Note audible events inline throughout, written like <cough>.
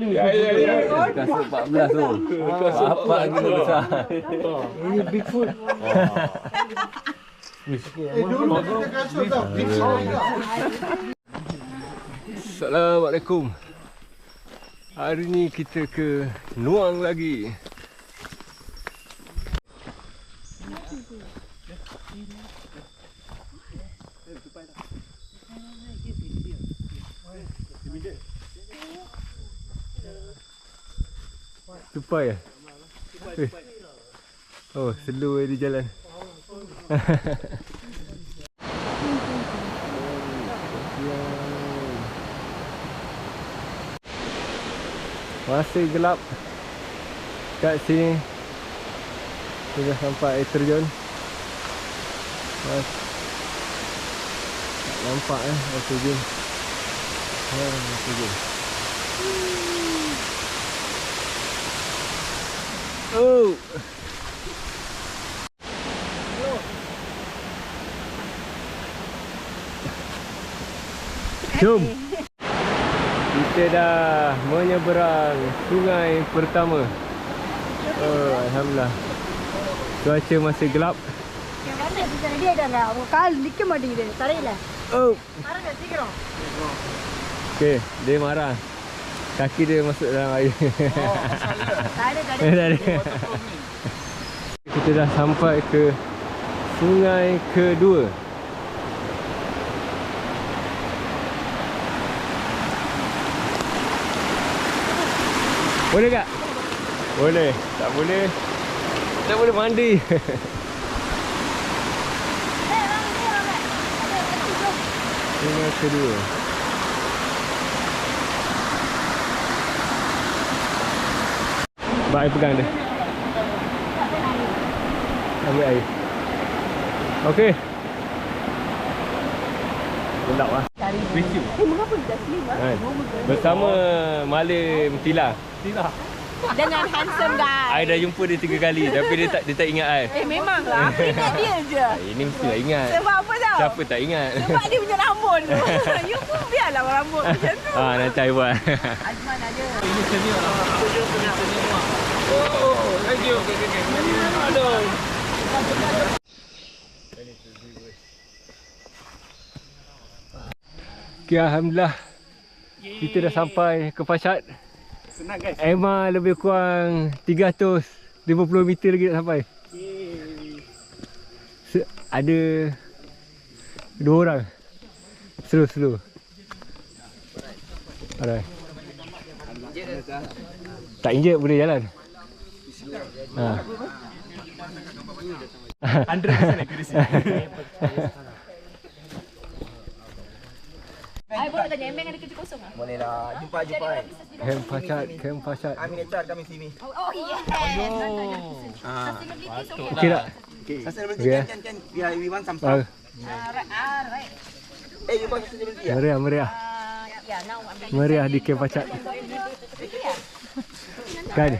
Ya, ya, ya. Kasut 14 tu. Apa lagi besar. Ini Bigfoot. Assalamualaikum. Hari ni kita ke Nuang lagi. Tupai ya? Eh. Oh, slow eh di jalan. <laughs> Masih gelap kat sini. Sudah sampai air terjun. Mas. Tak nampak eh air terjun. Ha, air terjun. Oh. Jom. <laughs> Kita dah menyeberang sungai pertama. Oh, alhamdulillah. Cuaca masih gelap. Yang mana kita ni dia dah nak kal dikit mati dia. Tarilah. Oh. Marah tak sikit Okey, dia marah. Kaki dia masuk dalam air. Oh, masalah. <laughs> Tak ada tadi. Kita dah sampai ke sungai kedua. Boleh tak? Boleh. Tak boleh. Tak boleh mandi. <laughs> Sungai kedua. Baik pegang dia. Ambil air. Okey. Gelap lah. Eh mengapa dia slim ah? Kan? Bersama Malim Tila. Dengan handsome guy I dah jumpa dia tiga kali tapi dia tak dia tak ingat I. Eh memang lah Aku ingat <laughs> dia je Ini mestilah ingat. Sebab apa tau? Siapa tak ingat? Sebab dia punya rambut tu <laughs> You pun biarlah rambut macam tu Ah, nanti I buat. Azman ada Oh, thank you. Aduh. Okay, Alhamdulillah. Kita dah sampai ke Pashat. Senang guys. Emma lebih kurang 350 meter lagi nak sampai. Se- ada dua orang. Slow, slow. Alright. Tak injet boleh jalan. Ha. 100% accuracy. I boleh tanya Emang ada kerja kosong ah? Boleh lah. Jumpa jumpa kan. Camp Pashat, Camp Pashat. Kami necat kami sini. Oh, oh yes Ah. Sustainability is okay Okey tak? Sustainability Okay. kan kan kan. We want some Ah, stuff. Ah, right, ah, right Eh you want sustainability ya? meriah, meriah. Ah, now Meriah di Camp Pashat. Kan?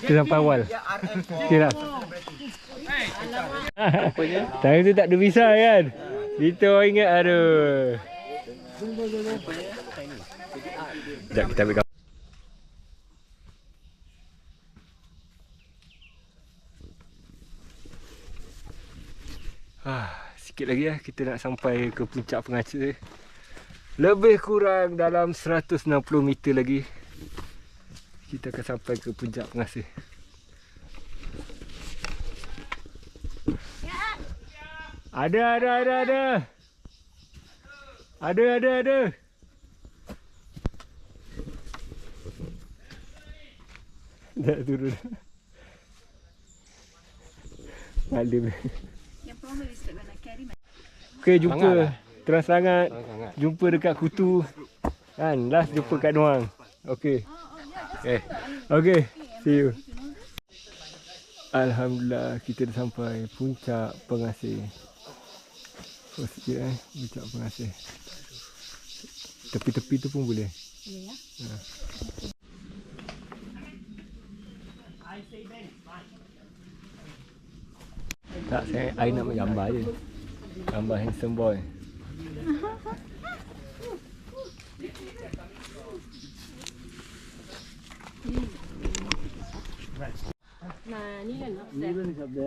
Kita sampai awal. Tak? Time tu tak ada visa kan? Kita orang ingat aduh. Sekejap kita ambil gambar. Ah, sikit lagi ya kita nak sampai ke puncak pengaca. Lebih kurang dalam 160 meter lagi kita akan sampai ke puncak pengasih. Ada ada ada ada. Ada ada ada. Dah turun. Malim. Okey jumpa. Terang sangat. Jumpa dekat Kutu. Kan last jumpa kat Nuang. Okey. Okay. Okay. See you. Alhamdulillah kita dah sampai puncak pengasih. Oh sikit eh puncak pengasih. Tepi-tepi tu pun boleh. Ya ya. Tak saya I nak ambil gambar je. Gambar handsome boy. ನೀರಿನ ಶಬ್ದ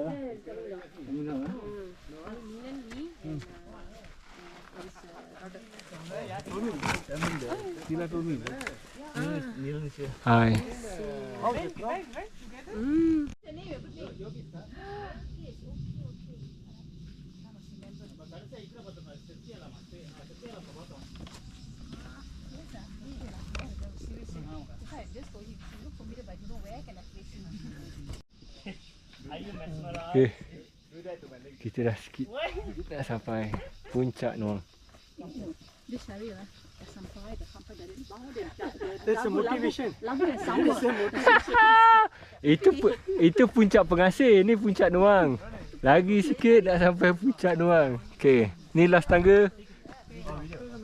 Hi. Mm. Just go here. Okay. Kita dah sikit dah sampai puncak. Dia cari lah. Dah sampai, dah sampai dari bawah dia. dah- dia- That's a motivation. Lagu yang sama. <laughs> Itu itu puncak pengasih, ni puncak Nuang. Lagi sikit dah sampai puncak Nuang. Okey, ni last tangga.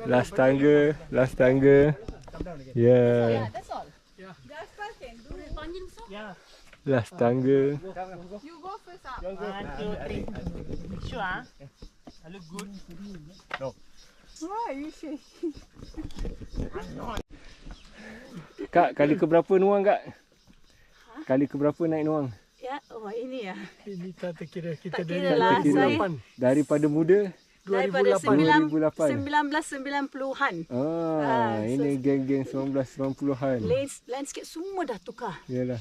Last tangga, last tangga. Ya, That's all. Gaspar can do it. Panjang so. last tangga. You go first up. Why you say? Kak, kali ke berapa Nuang kak? Kali ke berapa naik Nuang? Ya, oh ini ya. Ini tak terkira kita Tak dari kira lah, kira. saya Daripada muda? daripada 2008. 1990-an. Ah, Ah, ini geng-geng 1990-an. Lands, landscape semua dah tukar. Yalah.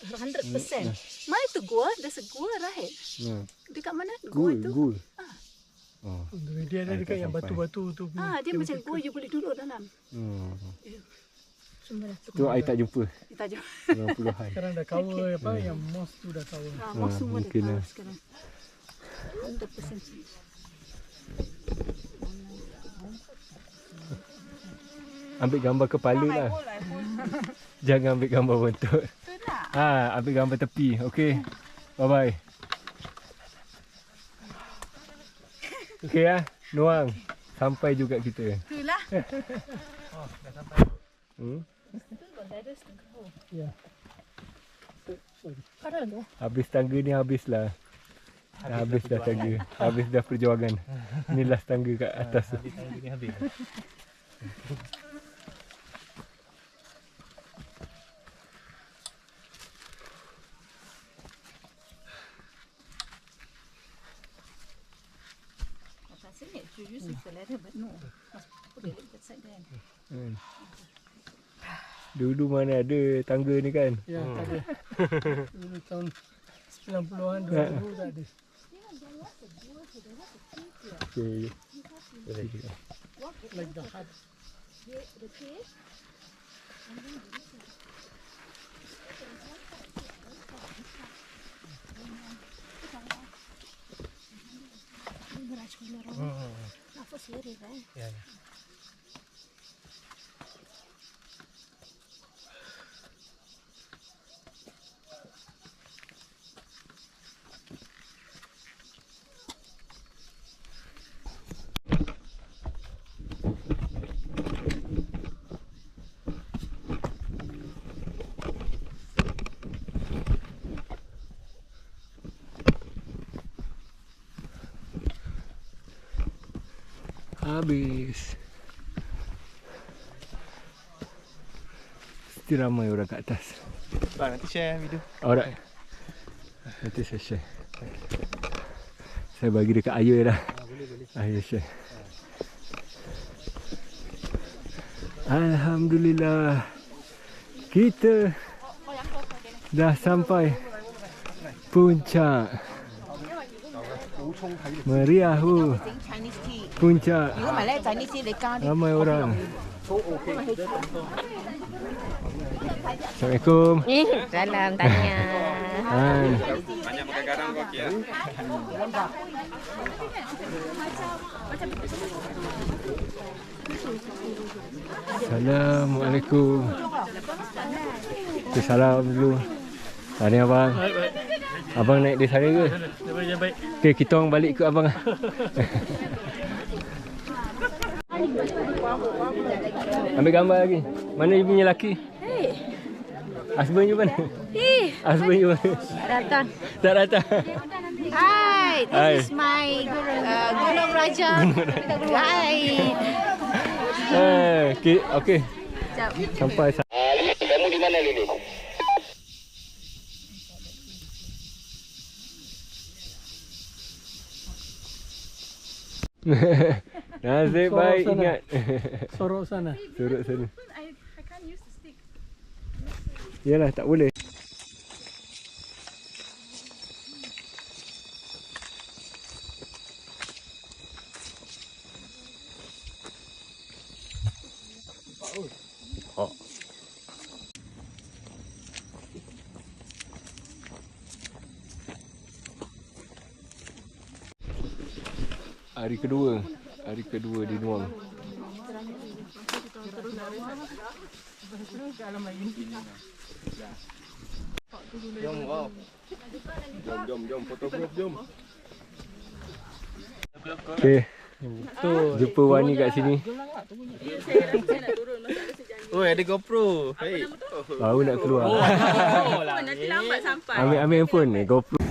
100%. Mana tu gua? There's a gua right? Hmm. Dekat mana? Gua tu. gul. Oh. Dia ada Ah, dekat tak yang batu-batu tu. Ah, dia macam gua you boleh duduk dalam. Hmm. Dah Tu tukar. I tak jumpa Kita jom. 90-an. Sekarang dah cover apa yang mos tu dah cover. Ah, mos Ah, semua dah tukar lah. sekarang. 100% change. Ambil gambar kepala lah. <laughs> Jangan ambil gambar bentuk. Ha, ambil gambar tepi. Okey. Bye bye. Okey ah, Nuang. Sampai juga kita. Itulah. Hmm? Ya. Habis tangga ni habislah. Dah habis dah tangga. Habis dah perjuangan. Ni last tangga kat atas tu. Atas <laughs> Hmm. Dulu mana ada tangga ni kan? Ya, tak ada. Dulu tahun 90-an, 2000 tak ada. Okey. Like the hut. Nasunod na rin. Tapos, yun, right? Yan. Habis. Mesti ramai orang kat atas. Bang, nanti share video. Alright. Nanti saya share. Saya bagi dekat Ayah dah. Ayah share. Alhamdulillah. Kita dah sampai puncak. Meriah hu Chinese tea. Puncak. 如果买咧 Chinese tea，你加啲 Ramai orang. Assalamualaikum. Salam tanya. Hai. Assalamualaikum. Okay, salam dulu. Tadi abang. Abang naik di sana ke? Baik, baik. Okey, kita orang balik ke abang. <laughs> Ambil gambar lagi. Mana you punya laki? Hey. Husband you mana? Hey. Husband you mana? Datang. Tak datang. Hi, this Hi. is my uh, Gunung Raja. Gunung Raja. Hi. Eh, okay. okay. Sampai. Kamu di mana Lili? Yeah. Nasib Sorok baik sana. ingat. <laughs> Sorok sana. Surut sana. Yalah tak boleh. Oh. Hari kedua Hari kedua di Nuang Jom jom jom photograph jom. Okay Jumpa Wani kat sini. Oh, ada GoPro. Baik. Baru nak keluar. Oh, nanti lambat sampai. Ambil ambil handphone ni GoPro